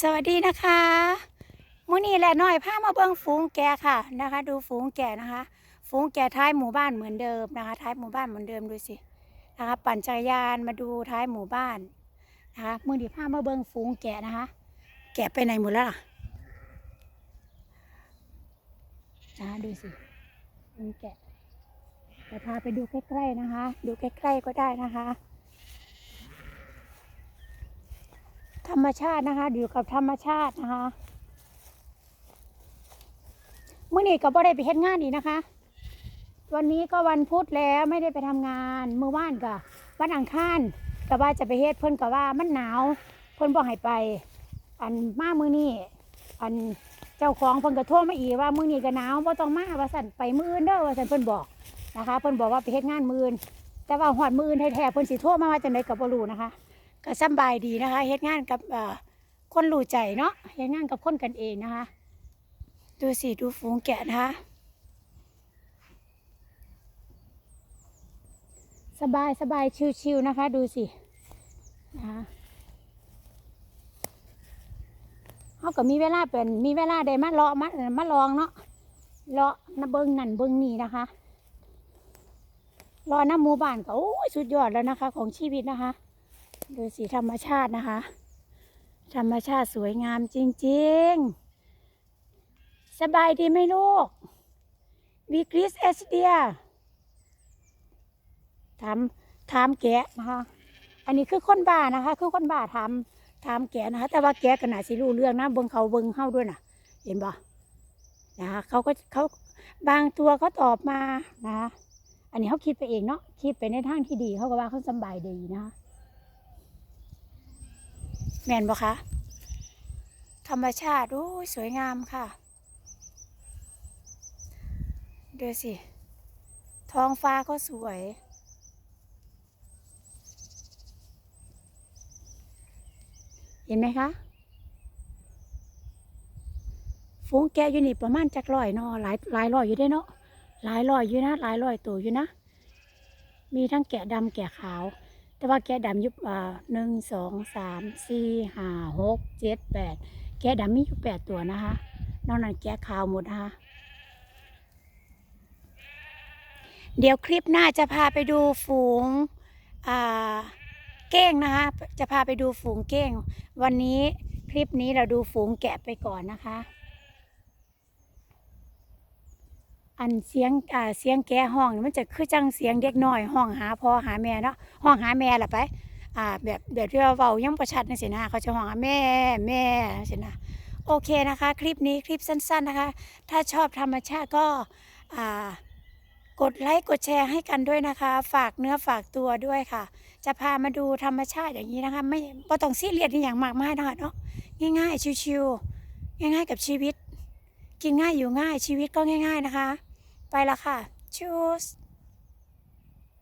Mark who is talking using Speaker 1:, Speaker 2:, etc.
Speaker 1: สวัสดีนะคะมื้อนี้แหละน้อยพามาเบิ่งฝูงแกะค่ะนะคะ ดูฝูงแกะนะคะ ฝูงแกะท้ายหมู่บ้านเหมือนเดิมนะคะ ท้ายหมู่บ้านเหมือนเดิมดูสินะคะ ปั่นจักรยานมาดูท้ายหมู่บ้านนะคะมื้อนี้พามาเบิ่งฝูงแกะนะคะ แกะไปไหนหมดแล้วล่ะนะคะดูสิฝูงแกะพาไปดูใกล้ๆนะคะ ดูใกล้ๆก็ได้นะคะ ธรรมชาตินะคะ อยู่กับธรรมชาตินะคะเมื่อนี้ก็บ่ได้ไปเฮ็ดงานอีกนะคะ วันนี้ก็วันพุธแล้วไม่ได้ไปทำงานเมื่อวานก็วันอังคารก็ว่าจะไปเฮ็ดเพิ่นก็ว่ามันหนาว เพิ่นบ่ให้ไป อันมามื้อนี้อันเจ้าของเพิ่นก็โทรมาอีกว่ามื้อนี้ก็หนาวบ่ต้องมาว่าสั่นไปมื้ออื่นเด้อว่าสั่นเพิ่นบอกนะคะ เพิ่นบอกว่าไปเฮ็ดงานมื้ออื่นแต่ว่าฮอดมื้ออื่นแท้ๆเพิ่นสิโทรมาว่าจังไดก็บ่รู้นะคะ ก็สบายดีนะคะเฮ็ดงานกับคนรู้ใจเนาะเฮ็ดงานกับคนกันเองนะคะ ดูสิดูฝูงแกะนะคะสบายสบายชิวๆนะคะ ดูสินะคะเขาก็มีเวลาเป็นมีเวลาได้มาเลาะมามาลองเนาะเลาะนะเบิงนั่นเบิงนี่นะคะรอหน้ำหมู่บ้านก็โอ้ยสุดยอดแล้วนะคะ ของชีวิตนะคะ ดูสีธรรมชาตินะคะ ธรรมชาติสวยงามจริง ๆ สบายดีไหมลูกวีกริสเอสเดียถามถามแกะนะคะ อันนี้คือคนบ้านะคะ คือคนบ้าถามถามแกะนะคะ แต่ว่าแกะก็น่าสิรู้เรื่องนะเบิ่งเขาเบิ่งเข้าด้วยนะเห็นปะนะคะเขาก็เขาบางตัวเขาตอบมานะคะอันนี้เขาคิดไปเองเนาะคิดไปในทางที่ดีเขาก็ว่าเขาสบายดีนะคะ แมนบ่คะธรรมชาติ โอ้ย สวยงามค่ะ ดูสิ ท้องฟ้าก็สวย เห็นไหมคะ ฝูงแกะอยู่นี่ประมาณจักร้อยเนาะหลายหลายร้อยอยู่ได้เนาะหลายร้อยอยู่นะ หลายร้อยตัวอยู่นะ มีทั้งแกะดำแกะขาว แต่ว่าแกะดำยุบอ่าหนึ่งสองสามสี่ห้าหกเจ็ดแปดแกะดำมีอยู่แปดตัวนะคะนอกนั้นแกะขาวหมดนะคะเดี๋ยวคลิปหน้าจะพาไปดูฝูงอ่าเก้งนะคะ จะพาไปดูฝูงเก้ง วันนี้คลิปนี้เราดูฝูงแกะไปก่อนนะคะ อันเสียงอ่าเสียงแกห้องนี่มันจะคือจังเสียงเด็กน้อยห้องหาพ่อหาแม่เนาะห้องหาแม่ล่ะไปอ่าแบบแบบที่เราเว้ายังประชัดนั่สินะเขาจะห้องหาแม่แม่สินะโอเคนะคะ คลิปนี้คลิปสั้น ๆนะคะ ถ้าชอบธรรมชาติก็อ่ากดไลค์กดแชร์ให้กันด้วยนะคะ ฝากเนื้อฝากตัวด้วยค่ะ จะพามาดูธรรมชาติอย่างนี้นะคะ ไม่บ่ต้องซีเรียสอย่างมากมายนะคะเนาะง่ายๆชิวๆง่ายๆกับชีวิต กินง่ายอยู่ง่ายชีวิตก็ง่าย ๆนะคะ ไปละค่ะชูส